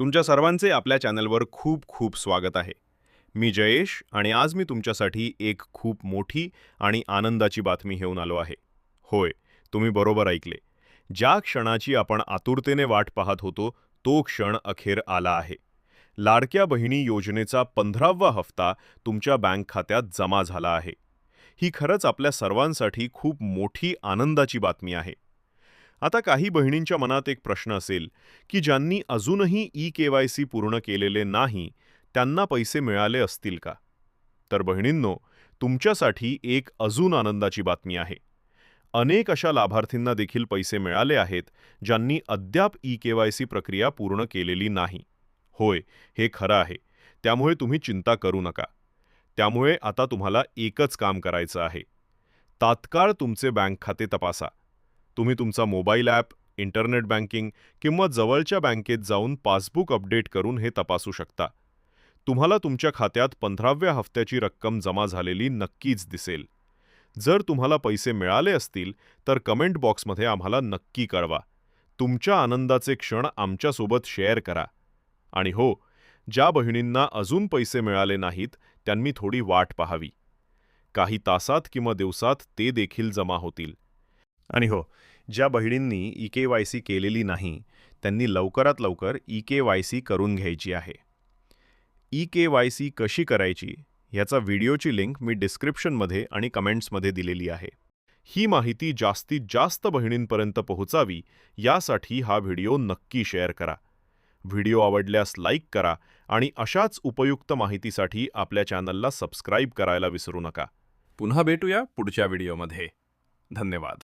तुमच्या सर्वांचे आपल्या चॅनलवर खूप खूप स्वागत आहे. मी जयेश आणि आज मी तुमच्यासाठी एक खूप मोठी आणि आनंदाची बातमी घेऊन आलो आहे. होय तुम्ही बरोबर ऐकले. ज्या क्षणाची आपण आतुरतेने वाट पाहत होतो तो क्षण अखेर आला आहे. लाडक्या बहिणी योजनेचा पंधरावा हप्ता तुमच्या बँक खात्यात जमा झाला आहे. ही खरंच आपल्या सर्वांसाठी खूप मोठी आनंदाची बातमी आहे. आता काही बहिणींच्या मनात एक प्रश्न असेल की ज्यांनी अजूनही ई के वाय सी पूर्ण केलेले नाही त्यांना पैसे मिळाले असतील का? तर बहिणींनो तुमच्यासाठी एक अजून आनंदाची बातमी आहे. अनेक अशा लाभार्थींना देखील पैसे मिळाले आहेत ज्यांनी अद्याप ई के वाय सी प्रक्रिया पूर्ण केलेली नाही. होय हे खरं आहे. त्यामुळे तुम्ही चिंता करू नका. त्यामुळे आता तुम्हाला एकच काम करायचं आहे. तात्काळ तुमचे बँक खाते तपासा. तुम्ही तुमचा मोबाईल ॲप इंटरनेट बँकिंग किंवा जवळच्या बँकेत जाऊन पासबुक अपडेट करून हे तपासू शकता. तुम्हाला तुमच्या खात्यात पंधराव्या हफ्त्याची रक्कम जमा झालेली नक्कीच दिसेल. जर तुम्हाला पैसे मिळाले असतील तर कमेंट बॉक्समध्ये आम्हाला नक्की कळवा. तुमच्या आनंदाचे क्षण आमच्यासोबत शेअर करा. आणि हो ज्या बहिणींना अजून पैसे मिळाले नाहीत त्यांनी थोडी वाट पाहावी. काही तासात किंवा दिवसात ते देखील जमा होतील. आणि हो ज्या बहिणींनी ई के वाय सी केलेली नाही त्यांनी लवकरात लवकर ई के वाय सी करून घ्यायची आहे. ई के वाय सी कशी करायची ह्याचा व्हिडिओची लिंक मी डिस्क्रिप्शनमध्ये आणि कमेंट्समध्ये दिलेली आहे. ही माहिती जास्तीत जास्त बहिणींपर्यंत पोहोचावी यासाठी हा व्हिडिओ नक्की शेअर करा. व्हिडिओ आवडल्यास लाईक करा आणि अशाच उपयुक्त माहितीसाठी आपल्या चॅनलला सबस्क्राईब करायला विसरू नका. पुन्हा भेटूया पुढच्या व्हिडिओमध्ये. धन्यवाद.